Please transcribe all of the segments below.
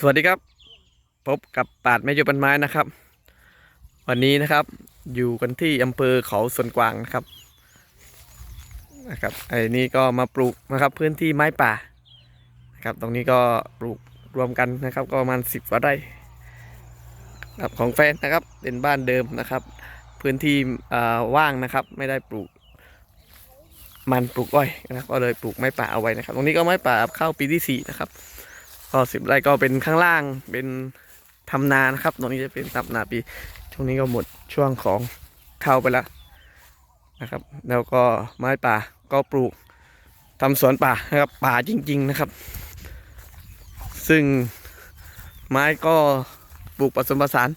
สวัสดีครับ พบกับปาดแม่ยปันไม้นะครับ วันนี้นะครับ อยู่กันที่อำเภอเขาสวนกวางนะครับนะครับไอ้นี่ก็มาปลูกนะครับพื้นที่ไม้ป่านะครับ ตรงนี้ก็ปลูกรวมกันนะครับ ก็ประมาณสิบกว่าไร่ครับของแฟนนะครับเป็นบ้านเดิมนะครับ พื้นที่ว่างนะครับ ไม่ได้ปลูก มันปลูกอ้อยนะครับก็เลยปลูกไม้ป่าเอาไว้นะครับ ตรงนี้ก็ไม้ป่าเข้าปีที่สี่นะครับ ก็สิบไร่ก็เป็นข้างล่างเป็นทำนานะครับตรงนี้จะเป็นทำนาปีช่วงนี้ก็หมดช่วงของเข้าไปแล้วนะครับ แล้วก็ไม้ป่าก็ปลูกทำสวนป่านะครับป่าจริง ๆนะครับ ซึ่งไม้ก็ปลูกผสมผสาน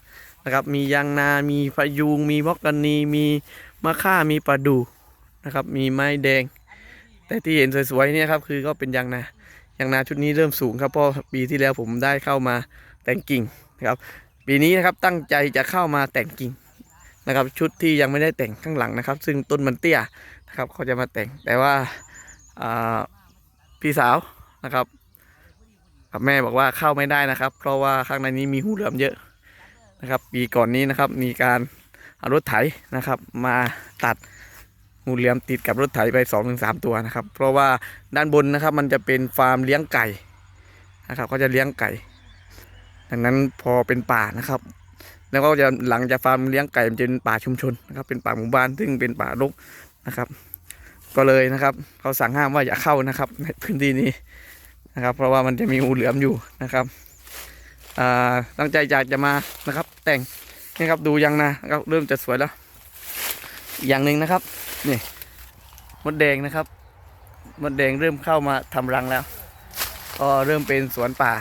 นะครับ มียางนา มีพะยูง มีมอกกานี มีมะค่า มีประดู่นะครับ มีไม้แดง แต่ที่เห็นสวยๆนี่ครับคือก็เป็นยางนา ยางนาชุดนี้เริ่มสูงครับเพราะปีที่แล้วผมได้เข้ามาแต่งกิ่งนะครับ ปีนี้นะครับตั้งใจจะเข้ามาแต่งกิ่งนะครับ ชุดที่ยังไม่ได้แต่งข้างหลังนะครับ ซึ่งต้นมันเตี้ยนะครับเขาจะมาแต่งแต่ว่าพี่สาวนะครับกับแม่บอกว่าเข้าไม่ได้นะครับ เพราะว่าข้างในนี้มีหูเหลือมเยอะนะครับ ปีก่อนนี้นะครับมีการเอารถไถนะครับ มาตัด งูเหลือมติดกับรถไถไป2อถึงสตัวนะครับ เพราะว่าด้านบนนะครับ มันจะเป็นฟาร์มเลี้ยงไก่นะครับเขาจะเลี้ยงไก่ ดังนั้นพอเป็นป่านะครับ แล้วก็จะหลังจากฟาร์มเลี้ยงไก่มันจะเป็นป่าชุมชนนะครับ เป็นป่าหมู่บ้านซึ่งเป็นป่ารกนะครับ ก็เลยนะครับเขาสั่งห้ามว่าอย่าเข้านะครับ ในพื้นที่นี้นะครับ เพราะว่ามันจะมีงูเหลือมอยู่นะครับอ่าตั้งใจอยากจะมานะครับ แต่งนี่ครับดูยังนะครับเริ่มจะสวยแล้ว อย่างหนึ่งนะครับ นี่มดแดงนะครับ มดแดงเริ่มเข้ามาทำรังแล้ว ก็เริ่มเป็นสวนป่า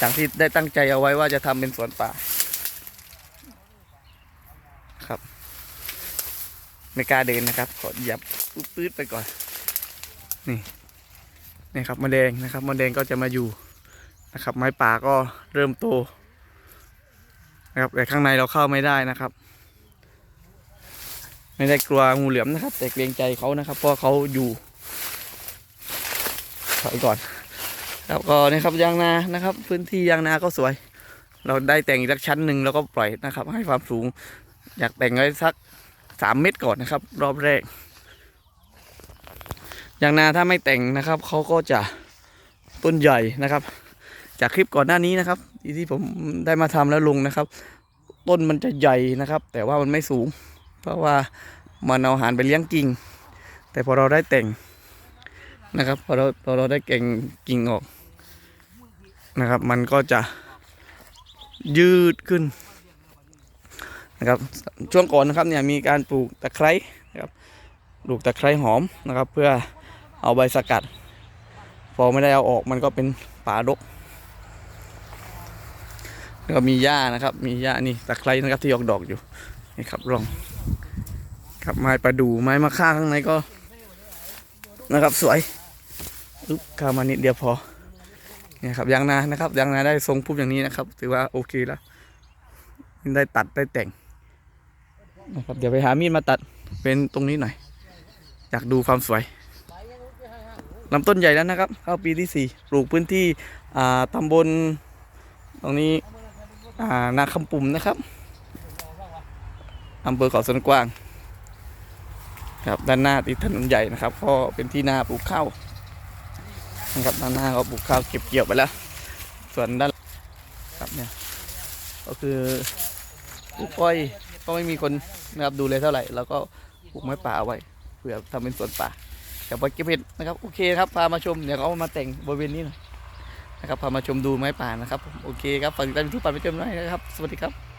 จากที่ได้ตั้งใจเอาไว้ว่าจะทำเป็นสวนป่า ครับ ไม่กล้าเดินนะครับ ขอหยียบปื๊ดไปก่อน นี่นี่ครับมะแดงนะครับมะแดงก็จะมาอยู่นะครับ ไม้ป่าก็เริ่มโตนะครับแต่ข้างในเราเข้าไม่ได้นะครับ ไม่ได้กลัวงูเหลือมนะครับ แต่เกรงใจเขานะครับ เพราะเขาอยู่ถอยก่อนครับก็นี่ครับยางนานะครับ พื้นที่ยางนาก็สวย เราได้แต่งอีกสักชั้นหนึ่งแล้วก็ปล่อยนะครับ ให้ความสูง อยากแต่งไว้สักสามเมตรก่อนนะครับ รอบแรกยางนาถ้าไม่แต่งนะครับเขาก็จะต้นใหญ่นะครับ จากคลิปก่อนหน้านี้นะครับ ที่ที่ผมได้มาทำแล้วลงนะครับ ต้นมันจะใหญ่นะครับ แต่ว่ามันไม่สูง เพราะว่ามันเอาอาหารไปเลี้ยงกิ่ง แต่พอเราได้แต่งนะครับพอเราพอเราได้เก่งกิ่งออกนะครับ มันก็จะยืดขึ้นนะครับช่วงก่อนนะครับเนี่ยมีการปลูกตะไคร้นะครับปลูกตะไคร้หอมนะครับ เพื่อเอาใบสกัด พอไม่ได้เอาออกมันก็เป็นป่ารกแล้วก็มีหญ้านะครับ มีหญ้านี่ตะไคร้นะครับที่ออกดอกอยู่นี่ครับลอง ครับ ไม้ประดู่ไม้มะค่าข้างในก็นะครับ สวยอึ๊บเข้ามานิดเดียวพอเนี่ยครับยางนานะครับยางนาได้ทรงปุ๊บอย่างนี้นะครับ ถือว่าโอเคแล้วได้ตัดได้แต่งนะครับเดี๋ยวไปหามีดมาตัดเป็นตรงนี้หน่อย อยากดูความสวยลำต้นใหญ่แล้วนะครับ เข้าปีที่สี่ปลูกพื้นที่ตำบลตรงนี้นาคำปุ่มนะครับอำเภอเขาสนกว้าง ครับด้านหน้าติดถนนใหญ่นะครับ ก็เป็นที่นาปลูกข้าวนะครับด้านหน้าก็ปลูกข้าวเก็บเกี่ยวไปแล้ว ส่วนด้านครับเนี่ยก็คือปลูกอ้อยก็ไม่มีคนนะครับดูเลยเท่าไหร่แล้วก็ปลูกไม้ป่าเอาไว้เพื่อทำเป็นสวนป่าแต่พอเก็บเห็ดนะครับโอเคครับพามาชมเดี๋ยวเขามาแต่งบริเวณนี้หน่อยนะครับพามาชมดูไม้ป่านะครับ โอเคครับฝากติดตามทุกปันไปชมหน่อยนะครับ สวัสดีครับ